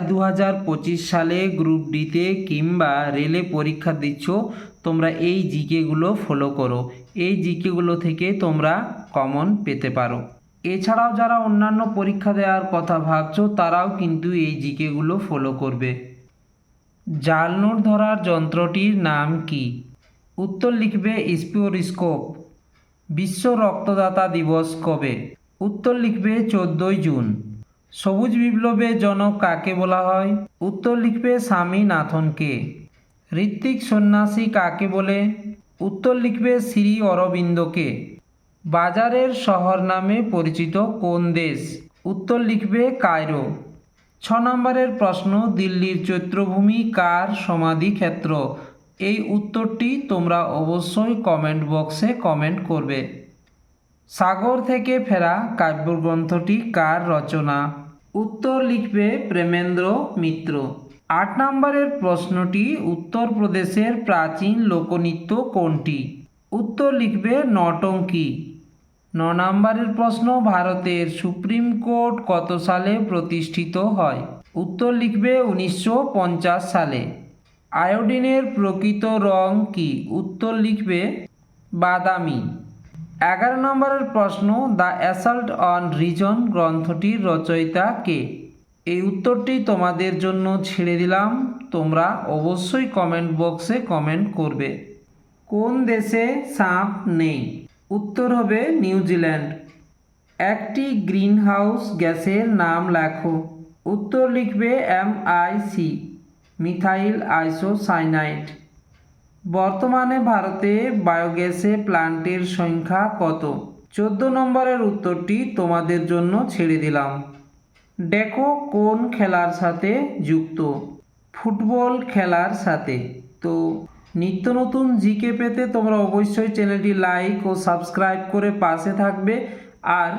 দু হাজার পঁচিশ সালে গ্রুপ ডিতে কিংবা রেলে পরীক্ষা দিচ্ছ, তোমরা এই জিকেগুলো ফলো করো। এই জিকেগুলো থেকে তোমরা কমন পেতে পারো। এছাড়াও যারা অন্যান্য পরীক্ষা দেওয়ার কথা ভাবছ, তারাও কিন্তু এই জিকেগুলো ফলো করবে। জাল নোট ধরার যন্ত্রটির নাম কি? উত্তর লিখবে স্পিওরিস্কোপ। বিশ্ব রক্তদাতা দিবস কবে? উত্তর লিখবে চোদ্দোই জুন। সবুজ বিপ্লবের জনক কাকে বলা হয়? উত্তর লিখবে স্বামীনাথনকে। ঋত্বিক সন্ন্যাসী কাকে বলে? উত্তর লিখবে শ্রী অরবিন্দকে। বাজারের শহর নামে পরিচিত কোন দেশ? উত্তর লিখবে কায়রো। ছ নম্বরের প্রশ্ন, দিল্লির চৈত্রভূমি কার সমাধি ক্ষেত্র? এই উত্তরটি তোমরা অবশ্যই কমেন্ট বক্সে কমেন্ট করবে। সাগর থেকে ফেরা কাব্যগ্রন্থটি কার রচনা? উত্তর লিখবে প্রেমেন্দ্র মিত্র। আট নম্বরের প্রশ্নটি উত্তরপ্রদেশের প্রাচীন লোকনৃত্য কোনটি? উত্তর লিখবে নটঙ্কি। ন নম্বরের প্রশ্ন, ভারতের সুপ্রিম কোর্ট কত সালে প্রতিষ্ঠিত হয়? উত্তর লিখবে উনিশশো পঞ্চাশ সালে। আয়োডিনের প্রকৃত রং কি? উত্তর লিখবে বাদামি। এগারো নম্বরের প্রশ্ন, দ্য অ্যাসাল্ট অন রিজন গ্রন্থটির রচয়িতা কে? এই উত্তরটি তোমাদের জন্য ছেড়ে দিলাম। তোমরা অবশ্যই কমেন্ট বক্সে কমেন্ট করবে। কোন দেশে সাপ নেই? উত্তর হবে নিউজিল্যান্ড একটি গ্রিনহাউস গ্যাসের নাম লেখো। উত্তর লিখবে M I C, methyl isocyanide. বর্তমানে ভারতে বায়োগ্যাসে প্ল্যান্টের সংখ্যা কত? চোদ্দ নম্বরের উত্তরটি তোমাদের জন্য ছেড়ে দিলাম। ডেকো কোন খেলার সাথে যুক্ত। ফুটবল খেলার সাথে। তো নিত্য নতুন জিকে পেতে তোমরা অবশ্যই চ্যানেলটি লাইক ও সাবস্ক্রাইব করে পাশে থাকবে আর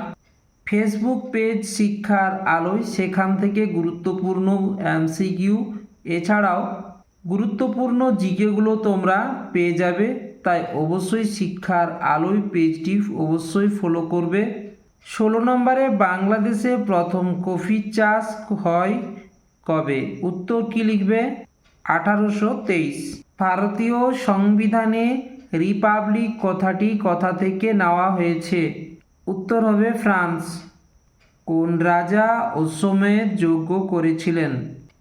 ফেসবুক পেজ শিক্ষার আলোয় সেখান থেকে গুরুত্বপূর্ণ এমসিকিউ, এছাড়াও গুরুত্বপূর্ণ জিকেগুলো তোমরা পেয়ে যাবে, তাই অবশ্যই শিক্ষার আলোয় পেজটি অবশ্যই ফলো করবে। ষোলো নম্বরে, বাংলাদেশে প্রথম কফি চাষ হয় কবে? উত্তর কি লিখবে? আঠারোশো তেইশ। ভারতীয় সংবিধানে রিপাবলিক কথাটি কথা থেকে নেওয়া হয়েছে। উত্তর হবে ফ্রান্স। কোন রাজা অশ্বমেধ যোগ্য করেছিলেন?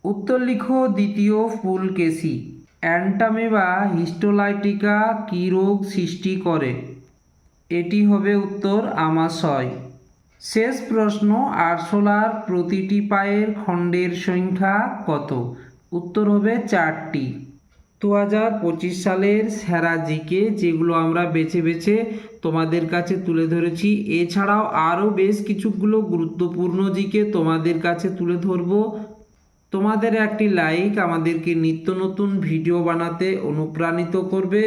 উত্তর লিখো দ্বিতীয় পুলকেশী অ্যান্টামেবা হিস্টোলাইটিকা কী রোগ সৃষ্টি করে? এটি হবে উত্তর আমাশয় শেষ প্রশ্ন আরশোলার প্রতিটি পায়ের খণ্ডের সংখ্যা কত? উত্তর হবে চারটি। দু হাজার পঁচিশ সালের সেরা জিকে, যেগুলো আমরা বেছে বেছে তোমাদের কাছে তুলে ধরেছি, এছাড়াও আরও বেশ কিছুগুলো গুরুত্বপূর্ণ জিকে তোমাদের কাছে তুলে ধরবো। তোমাদের একটি লাইক আমাদেরকে নিত্য নতুন ভিডিও বানাতে অনুপ্রাণিত করবে।